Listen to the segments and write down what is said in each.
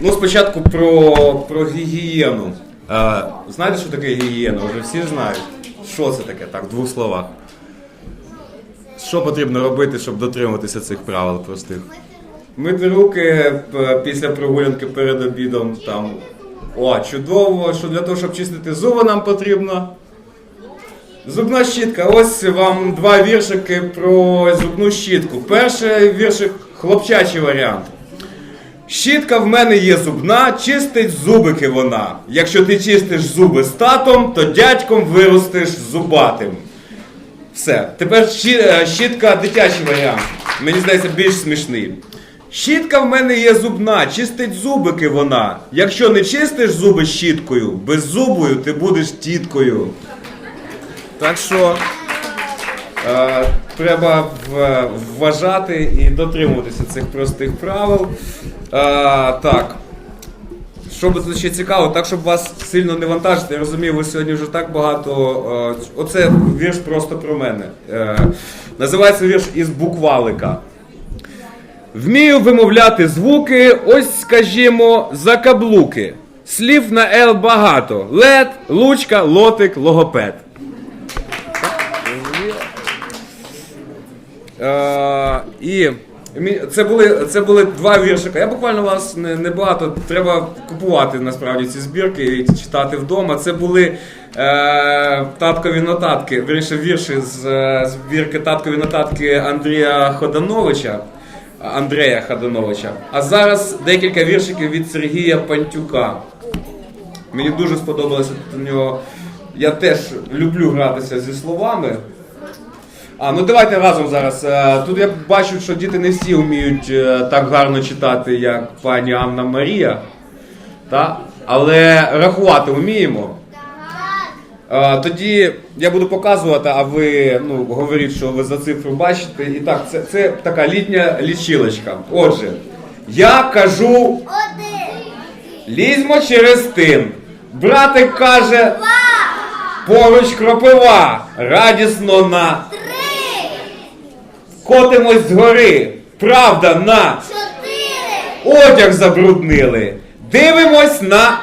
Ну, спочатку про, про гігієну. Е, знаєте, що таке гігієна? Вже всі знають. Що це таке? Так, в двох словах. Що потрібно робити, щоб дотримуватися цих правил простих? Мити руки після прогулянки перед обідом. Там. О, чудово, що для того, щоб чистити зуби, нам потрібно. Зубна щітка. Ось вам два віршики про зубну щітку. Перший віршик хлопчачий варіант. Щітка в мене є зубна, чистить зубики вона. Якщо ти чистиш зуби з татом, то дядьком виростеш зубатим. Все. Тепер е, щітка дитячий варіант. Мені здається, більш смішний. Щітка в мене є зубна, чистить зубики вона. Якщо не чистиш зуби щіткою, беззубою ти будеш тіткою. Так що треба вважати і дотримуватися цих простих правил. Е, так. Що тут ще цікаво, так щоб вас сильно не вантажити, я розумію, ви сьогодні вже так багато. Е, оце вірш просто про мене. Е, називається вірш із буквалика. Вмію вимовляти звуки, ось скажімо, закаблуки. Слів на Л багато. Лед, лучка, лотик, логопед. І це були, це були два віршика. Я буквально вас не, не. Треба купувати насправді ці збірки і читати вдома. Це були е, таткові нотатки, вірніше вірші з е, збірки таткові нотатки Андрія Ходановича. Андрея Ходановича. А зараз декілька віршиків від Сергія Пантюка. Мені дуже сподобалося у нього. Я теж люблю гратися зі словами. А, ну давайте разом зараз. Е, Тут я бачу, що діти не всі вміють е, так гарно читати, як пані Анна Марія. Та? Але рахувати вміємо. Е, Тоді я буду показувати, а ви ну, говоріть, що ви за цифру бачите. І так, це, це така літня лічилочка. Отже, я кажу, лізьмо через тин. Братик каже, поруч кропива, радісно на. Котимось з гори, правда на. Одяг забруднили. Дивимось на.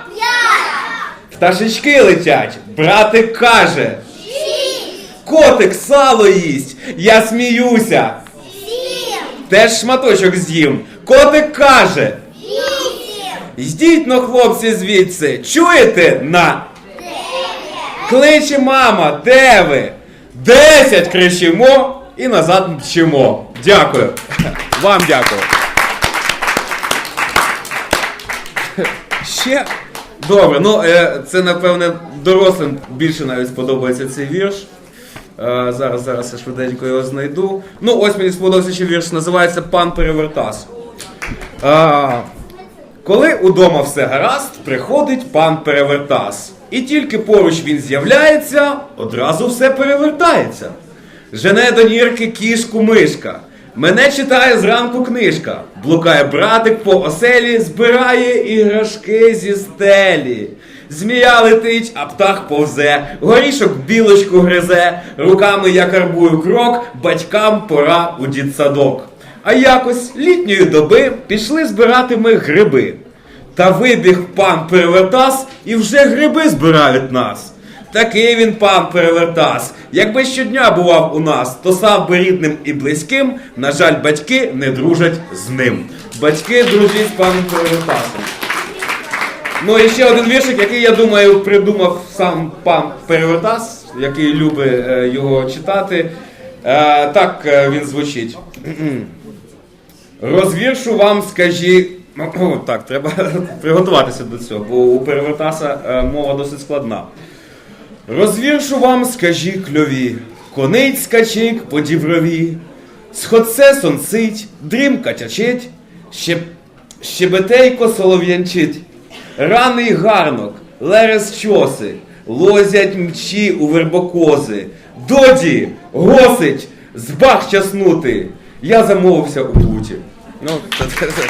Пташечки летять. Братик каже, котик сало їсть, я сміюся, теж шматочок з'їм. Котик каже, йдіть но, хлопці, звідси, чуєте? На? Кличе мама, де ви? Десять кричимо і назад мчимо. Дякую. Вам дякую. Ще. Добре, ну е, це напевне дорослим більше навіть сподобається цей вірш. Е, зараз, зараз я швиденько його знайду. Ну, ось мені сподобався ще вірш, називається Пан Перевертас. А, коли удома все гаразд, приходить пан Перевертас. І тільки поруч він з'являється, одразу все перевертається. Жене до нірки кішку мишка. Мене читає зранку книжка. Блукає братик по оселі, збирає іграшки зі стелі. Змія летить, а птах повзе, горішок білочку гризе, руками я карбую крок, батькам пора у дітсадок. А якось літньої доби пішли збирати ми гриби. Та вибіг пан Перевертас і вже гриби збирають нас. Такий він пан Перевертас. Якби щодня бував у нас, то став би рідним і близьким. На жаль, батьки не дружать з ним. Батьки дружать з паном Перевертасом. Ну і ще один віршик, який, я думаю, придумав сам пан Перевертас, який любить е, його читати. Е, так е, він звучить. Розвіршу вам, скажі. Так, треба приготуватися до цього, бо у перевертаса мова досить складна. Розвіршу вам, скажі кльові, кониць скачик по діброві, сходце сонцить, дрімка тячить, щеб... щебетейко солов'янчить, раний гарнок, лерес чоси, лозять мчі у вербокози, доді, госить, збах часнути. Я замовився у плуті. Ну, це, це, це.